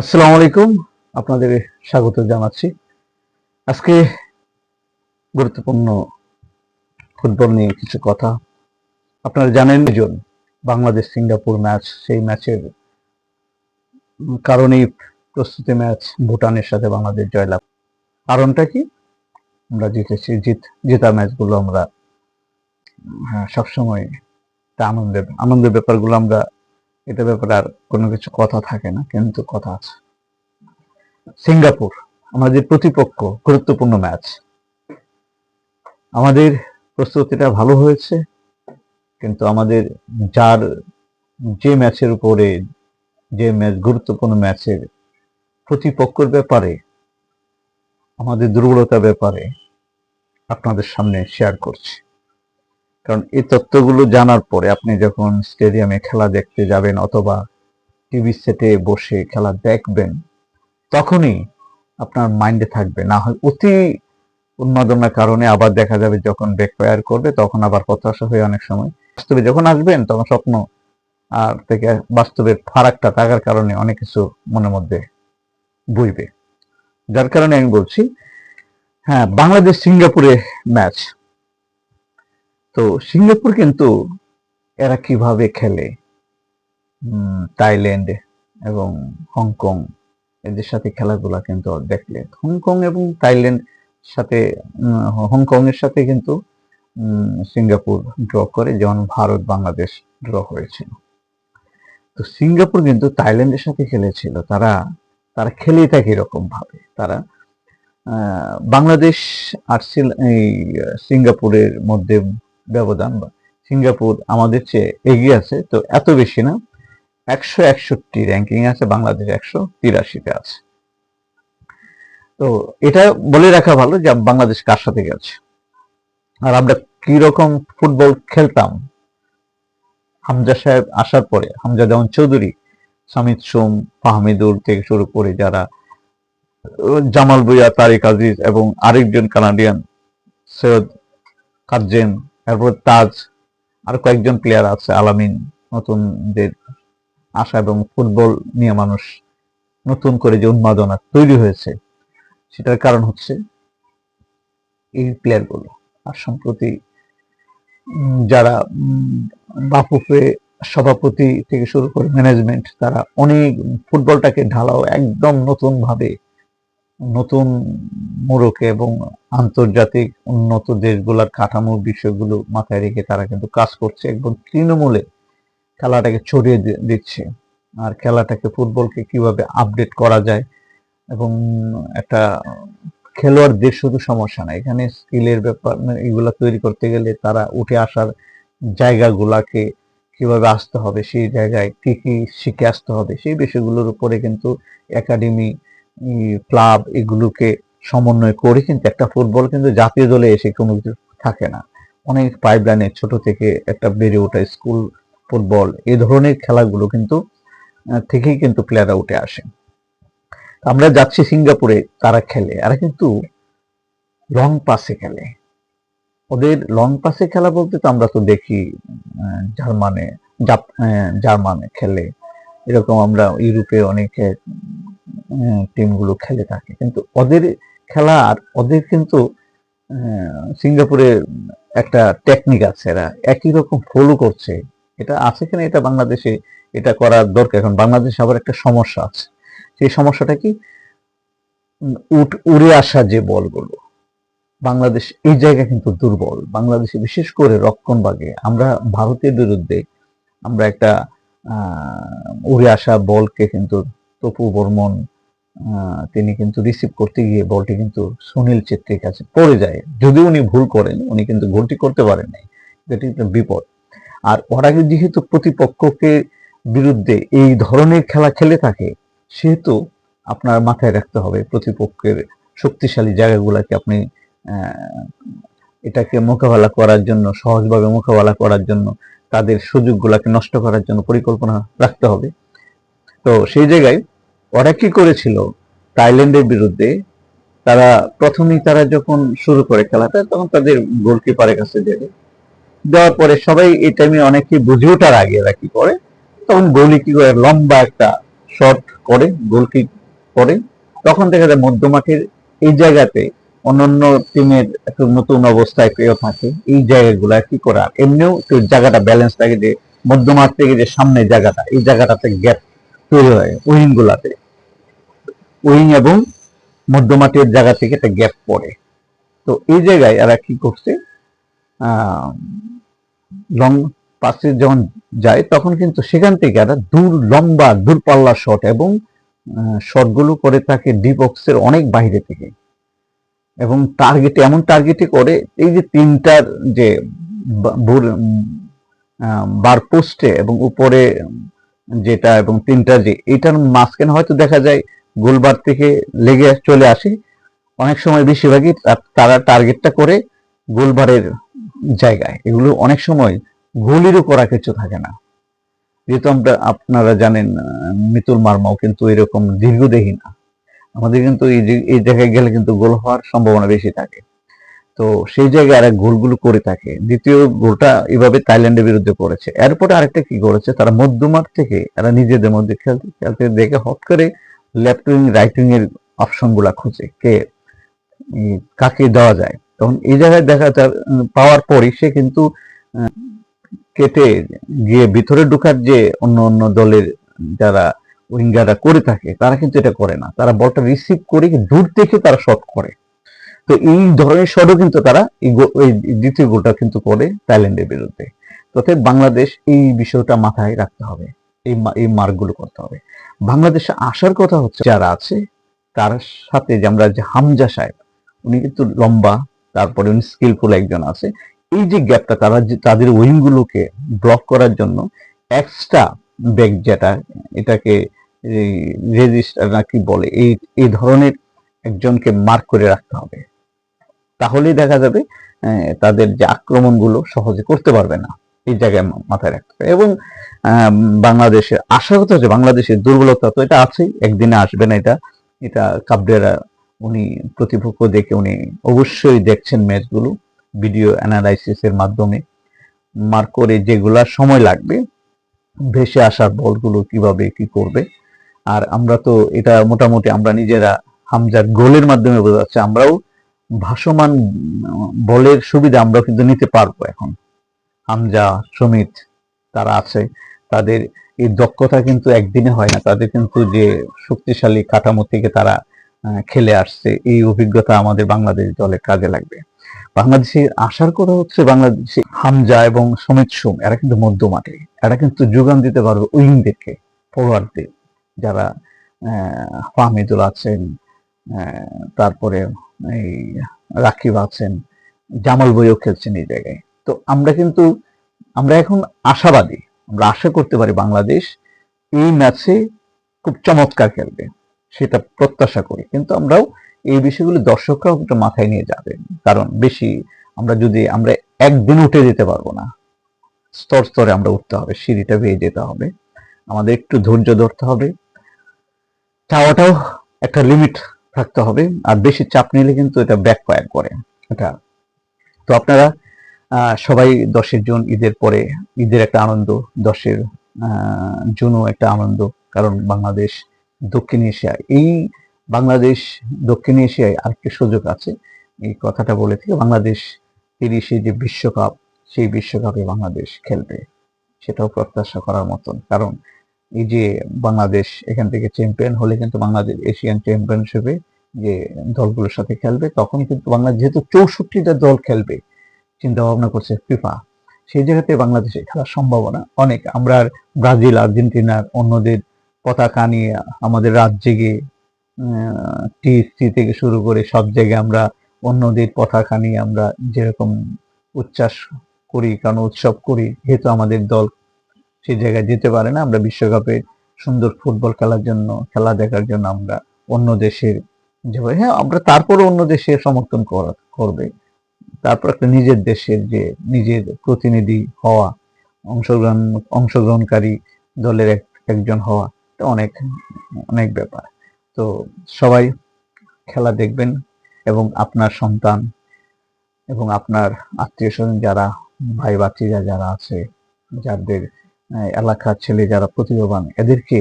আসসালামু আলাইকুম। আপনাদের স্বাগত জানাচ্ছি। আজকে গুরুত্বপূর্ণ ফুটবল নিয়ে কিছু কথা। আপনারা জানেন জন বাংলাদেশ সিঙ্গাপুর ম্যাচ সেই ম্যাচের কারণেই প্রস্তুতি ম্যাচ ভুটানের সাথে বাংলাদেশ জয়লাভ। কারণটা কি? আমরা জিতেছি জিত জেতা ম্যাচগুলো আমরা হ্যাঁ, সবসময় আনন্দের আনন্দের ব্যাপারগুলো আমরা এটা ব্যাপারে আর কোনো কিছু কথা থাকে না, কিন্তু কথা আছে। সিঙ্গাপুর, আমাদের প্রতিপক্ষ, গুরুত্বপূর্ণ ম্যাচ। আমাদের প্রস্তুতিটা ভালো হয়েছে, কিন্তু আমাদের যার যে ম্যাচের উপরে, যে ম্যাচ, গুরুত্বপূর্ণ ম্যাচের প্রতিপক্ষের ব্যাপারে, আমাদের দুর্বলতার ব্যাপারে আপনাদের সামনে শেয়ার করছি। কারণ এই তথ্যগুলো জানার পরে আপনি যখন স্টেডিয়ামে খেলা দেখতে যাবেন অথবা টিভি সেটে বসে খেলা দেখবেন, তখনই আপনার মাইন্ডে থাকবে। না হয় অতি উন্মাদনার কারণে আবার দেখা যাবে যখন ব্যাকফায়ার করবে, তখন আবার হতাশা হয়ে অনেক সময় বাস্তবে যখন আসবেন, তখন স্বপ্ন আর থেকে বাস্তবের ফারাকটা থাকার কারণে অনেক কিছু মনের মধ্যে বইবে। যার কারণে আমি বলছি হ্যাঁ বাংলাদেশ সিঙ্গাপুরে ম্যাচ তো সিঙ্গাপুর কিন্তু এরা কীভাবে খেলে? থাইল্যান্ড এবং হংকং, এদের সাথে খেলাধুলা কিন্তু দেখলে। হংকং এবং থাইল্যান্ড সাথে হংকং এর সাথে কিন্তু সিঙ্গাপুর ড্র করে, যেমন ভারত, বাংলাদেশ ড্র হয়েছিল। তো সিঙ্গাপুর কিন্তু থাইল্যান্ডের সাথে খেলেছিল। তারা তারা খেলেই থাকে এরকম ভাবে তারা বাংলাদেশ আর এই, সিঙ্গাপুরের মধ্যে ব্যবধান সিঙ্গাপুর আমাদের চেয়ে এগিয়ে আছে, তো এত বেশি না। একশো একষট্টি র্যাঙ্কিং আছে, বাংলাদেশ একশো তিরাশিতে আছে। তো এটা বলে রাখা ভালো যে বাংলাদেশ কার সাথে গেছে। আর আমরা কি রকম ফুটবল খেলতাম? হামজা সাহেব আসার পরে, হামজা দেওয়ান চৌধুরী সামিদ সোম ফাহমিদুর থেকে শুরু করে যারা, জামাল ভুইয়া, তারিক আজিজ এবং আরেকজন কানাডিয়ান সৈয়দ কাজেম এরপর তাজ, আর কয়েকজন প্লেয়ার আছে, আলামিন, নতুনদের আশা এবং ফুটবল নিয়ে মানুষ নতুন করে যে উন্মাদনা তৈরি হয়েছে, সেটার কারণ হচ্ছে এই প্লেয়ারগুলো আর সম্প্রতি যারা বাফুফে সভাপতি থেকে শুরু করে ম্যানেজমেন্ট তারা অনেক ফুটবলটাকে ঢালাও একদম নতুন ভাবে নতুন মোড়কে এবং আন্তর্জাতিক উন্নত দেশগুলোর কাঠামোর বিষয়গুলো মাথায় রেখে তারা কিন্তু কাজ করছে একদম তৃণমূলে খেলাটাকে ছড়িয়ে দিচ্ছে। আর খেলাটাকে ফুটবলকে কীভাবে আপডেট করা যায় এবং একটা খেলোয়াড়দের শুধু সমস্যা না, এখানে স্কিলের ব্যাপার মানে এগুলা তৈরি করতে গেলে তারা উঠে আসার জায়গাগুলাকে কীভাবে আসতে হবে, সেই জায়গায় কি কি শিখে আসতে হবে, সেই বিষয়গুলোর উপরে কিন্তু একাডেমি ক্লাব এগুলোকে সমন্বয় করে কিন্তু একটা ফুটবল কিন্তু জাতীয় দলে এসে কোনো কিছু থাকে না। অনেক পাইপ লাইনে ছোট থেকে একটা বেড়ে ওঠা স্কুল ফুটবল এই ধরনের খেলাগুলো কিন্তু থেকেই কিন্তু প্লেয়াররা উঠে আসে। আমরা যাচ্ছি সিঙ্গাপুরে, তারা খেলে। আর কিন্তু লং পাসে খেলে। ওদের লং পাসে খেলা বলতে তো আমরা তো দেখি জার্মানে জার্মানে খেলে। এরকম আমরা ইউরোপে অনেক টিমগুলো খেলে থাকে। কিন্তু ওদের খেলা আর ওদের কিন্তু সিঙ্গাপুরে একটা টেকনিক আছে এরা। একই রকম ফলো করছে। এটা আছে কিনা এটা বাংলাদেশে এটা করার দরকার। এখন বাংলাদেশে আবার একটা সমস্যা আছে। সেই সমস্যাটা কি? উঠ উড়ে আসা যে বলগুলো। বাংলাদেশ এই জায়গা কিন্তু দুর্বল। বাংলাদেশে বিশেষ করে রক্ষণ ভাগে আমরা ভারতের বিরুদ্ধে আমরা একটা উড়ে আসা বলকে কিন্তু তপু বর্মন তিনি কিন্তু রিসিভ করতে গিয়ে বলটি কিন্তু সুনীল ছেত্রীর কাছে পড়ে যায়। যদি উনি ভুল করেন, উনি কিন্তু গোলটি করতে পারেন নাই। একটা বিপদ। আর ওরা যেহেতু প্রতিপক্ষকে বিরুদ্ধে এই ধরনের খেলা খেলে থাকে, সেহেতু আপনার মাথায় রাখতে হবে প্রতিপক্ষের শক্তিশালী জায়গাগুলোকে আপনি এটাকে মোকাবেলা করার জন্য, সহজভাবে মোকাবেলা করার জন্য, তাদের সুযোগগুলোকে নষ্ট করার জন্য পরিকল্পনা রাখতে হবে। তো সেই জায়গায় ওরা কি করেছিল? থাইল্যান্ডের বিরুদ্ধে তারা প্রথমেই তারা যখন শুরু করে খেলাটা, তখন তাদের গোলকিপারের কাছে দেবে দেওয়ার পরে সবাই এই টাইমে অনেকে বুঝে ওঠার আগে এরা কি করে, তখন গোলি কি করে লম্বা একটা শট করে গোলকিক করে, তখন দেখা যায় মধ্যমাঠের এই জায়গাতে অন্যান্য টিমের একটু নতুন অবস্থায় কেউ থাকে, এই জায়গাগুলা কি করা? এমনিও একটু জায়গাটা ব্যালেন্স থাকে যে মধ্যমাঠ থেকে যে সামনে জায়গাটা, এই জায়গাটাতে গ্যাপ তৈরি হয় উইং গুলাতে। উইং এবং মধ্যমাঠের জায়গা থেকে একটা গ্যাপ পড়ে। তো এই জায়গায় এরা কি করছে? লং পাসে যখন যায়, তখন কিন্তু সেখান থেকে এরা দূর, লম্বা, দূরপাল্লা শট এবং শটগুলো করে থাকে ডিপ বক্সের অনেক বাইরে থেকে। এবং টার্গেটে এমন টার্গেটে করে, এই যে তিনটার যে বার পোস্টে এবং উপরে যেটা এবং তিনটা যে, এটার মাঝখানে হয়তো দেখা যায় গোলবার থেকে লেগে চলে আসে। অনেক সময় বেশিরভাগই তারা টার্গেটটা করে গোলবারের জায়গায়। এগুলো অনেক সময় গোলেরও করা কিছু থাকে না। যেহেতু আমরা, আপনারা জানেন মিতুল মার্মাও কিন্তু এরকম দীর্ঘদেহী না। আমাদের কিন্তু এই এই জায়গায় গেলে কিন্তু গোল হওয়ার সম্ভাবনা বেশি থাকে। তো সেই জায়গায় আর গোলগুলো করে থাকে। দ্বিতীয় গোলটা এভাবে থাইল্যান্ডের বিরুদ্ধে করেছে। এরপরে আরেকটা কি করেছে? তারা মধ্যমাঠ থেকে এরা নিজেদের মধ্যে খেলতে খেলতে দেখে হট করে লেফট উইং রাইট উইং এর অপশনগুলা খুঁজে, কে কাকে দেওয়া যায়। তখন এই জায়গায় দেখা পাওয়ার পরই সে কিন্তু কেটে গিয়ে ভিতরে ঢুকার যে অন্য অন্য দলের যারা উইঙ্গাররা করে থাকে, তারা কিন্তু এটা করে না। তারা বলটা রিসিভ করে দূর থেকে তারা শট করে। তো এই ধরনের শটও কিন্তু তারা এই দ্বিতীয় গোলটা কিন্তু করে থাইল্যান্ডের বিরুদ্ধে। তবে বাংলাদেশ এই বিষয়টা মাথায় রাখতে হবে। এই এই মার্কগুলো করতে হবে। বাংলাদেশে আসার কথা হচ্ছে, যারা আছে, তার সাথে যে আমরা যে হামজা সাহেব, উনি কিন্তু লম্বা, তারপরে উনি স্কিলফুল একজন আছে। এই যে গ্যাপটা তারা তাদের উইংগুলোকে ব্লক করার জন্য এক্সট্রা ব্যাগ যেটা, এটাকে রেজিস্টার নাকি বলে, এই এই ধরনের একজনকে মার্ক করে রাখতে হবে। তাহলেই দেখা যাবে তাদের যে আক্রমণগুলো সহজে করতে পারবে না। এই জায়গায় মাথায় রাখতে হবে। এবং বাংলাদেশের আশা কথা হচ্ছে বাংলাদেশের দুর্বলতা তো এটা আছেই, একদিনে আসবে না এটা। এটা কাবরেরা উনি প্রতিপক্ষ দেখে উনি অবশ্যই দেখছেন ম্যাচগুলো, ভিডিও অ্যানালাইসিসের মাধ্যমে। মার্ক করে যেগুলা সময় লাগবে, ভেসে আসার বলগুলো কীভাবে কি করবে। আর আমরা তো এটা মোটামুটি আমরা নিজেরা হামজার গোলের মাধ্যমে বোঝা যাচ্ছে আমরাও ভাসমান বলের সুবিধা আমরা কিন্তু নিতে পারব এখন। হামজা, সমিত তারা আছে। তাদের এই দক্ষতা কিন্তু একদিনে হয় না। তাদের কিন্তু যে শক্তিশালী কাঠামো থেকে তারা খেলে আসছে, এই অভিজ্ঞতা আমাদের বাংলাদেশ দলে কাজে লাগবে। বাংলাদেশে আসার কথা হচ্ছে বাংলাদেশে হামজা এবং সমিত সুম, এরা কিন্তু মধ্যমাঠে। এরা কিন্তু যোগান দিতে পারবে উইংদেরকে ফরওয়ার্ডদের যারা ফাহমিদুল আছেন তারপরে এই রাকিব আছেন, জামাল বইও খেলছেন এই জায়গায়। তো আমরা কিন্তু, আমরা এখন আশাবাদী, আমরা আশা করতে পারি বাংলাদেশ এই ম্যাচে খুব চমৎকার খেলবে, সেটা প্রত্যাশা করি। কিন্তু আমরাও এই বিষয়গুলো দর্শকরাও একটু মাথায় নিয়ে যাবে কারণ বেশি আমরা যদি, আমরা একদিন উঠে যেতে পারব না, স্তর স্তরে আমরা উঠতে হবে, সিঁড়িটা বেয়ে যেতে হবে, আমাদের একটু ধৈর্য ধরতে হবে। চাওয়াটাও একটা লিমিট থাকতে হবে, আর বেশি চাপ নিলে কিন্তু এটা ব্যাক ফায়ার করে, এটা। তো আপনারা সবাই দশের জুন, ঈদের পরে, ঈদের একটা আনন্দ, দশের জুনও একটা আনন্দ, কারণ বাংলাদেশ, দক্ষিণ এশিয়ায় এই বাংলাদেশ, দক্ষিণ এশিয়ায় আরেকটি সুযোগ আছে। এই কথাটা বলে থেকে বাংলাদেশ তিরিশে যে বিশ্বকাপ, সেই বিশ্বকাপে বাংলাদেশ খেলবে, সেটাও প্রত্যাশা করার মতন। কারণ এই যে বাংলাদেশ এখান থেকে চ্যাম্পিয়ন হলে কিন্তু বাংলাদেশ এশিয়ান চ্যাম্পিয়নশিপে যে দলগুলোর সাথে খেলবে, তখন কিন্তু বাংলাদেশ যেহেতু চৌষট্টিটা দল খেলবে চিন্তা ভাবনা করছে ফিফা। সেই জায়গাতে বাংলাদেশে খেলার সম্ভাবনা অনেক। আমরা আর ব্রাজিল আর্জেন্টিনার অন্যদের পতাকা নিয়ে আমাদের রাত জেগে টিএসসি থেকে শুরু করে সব জায়গায় আমরা অন্যদের পতাকা নিয়ে আমরা যেরকম উচ্ছ্বাস করি কারণ উৎসব করি যেহেতু আমাদের দল। সেই জায়গায় যেতে পারে না। আমরা বিশ্বকাপে সুন্দর ফুটবল খেলার জন্য, খেলা দেখার জন্য আমরা অন্য দেশের, যে হ্যাঁ আমরা তারপরে অন্য দেশে সমর্থন করবে। তারপর একটা নিজের দেশের যে নিজের প্রতিনিধি হওয়া, অংশগ্রহণ, অংশগ্রহণকারী দলের একজন হওয়া, এটা অনেক অনেক ব্যাপার। তো সবাই খেলা দেখবেন এবং আপনার সন্তান এবং আপনার আত্মীয় স্বজন যারা, ভাই বাচ্চিরা যারা আছে, যাদের এলাকার ছেলে যারা প্রতিভাবান, এদেরকে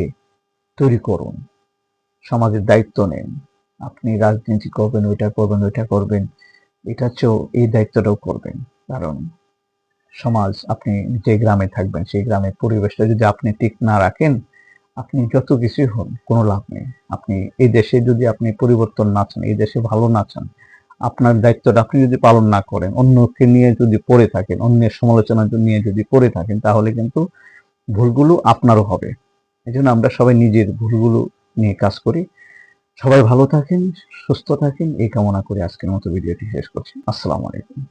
তৈরি করুন। সমাজের দায়িত্ব নেন। আপনি রাজনীতি করবেন, ওইটা করবেন ওইটা করবেন। এটা চেয়েও এই দায়িত্বটাও করবেন। কারণ সমাজ, আপনি যে গ্রামে থাকবেন, সেই গ্রামের পরিবেশটা যদি আপনি ঠিক না রাখেন, আপনি যত কিছুই হন কোনো লাভ নেই। আপনি এই দেশে যদি আপনি পরিবর্তন না চান, এই দেশে ভালো না চান, আপনার দায়িত্বটা আপনি যদি পালন না করেন, অন্যকে নিয়ে যদি পড়ে থাকেন, অন্যের সমালোচনা নিয়ে যদি পড়ে থাকেন, তাহলে কিন্তু ভুলগুলো আপনারও হবে। এই জন্য আমরা সবাই নিজের ভুলগুলো নিয়ে কাজ করি। সবাই ভালো থাকেন, সুস্থ থাকেন। এই কামনা করে আজকের মতো ভিডিওটি শেষ করছি। আসসালামু আলাইকুম।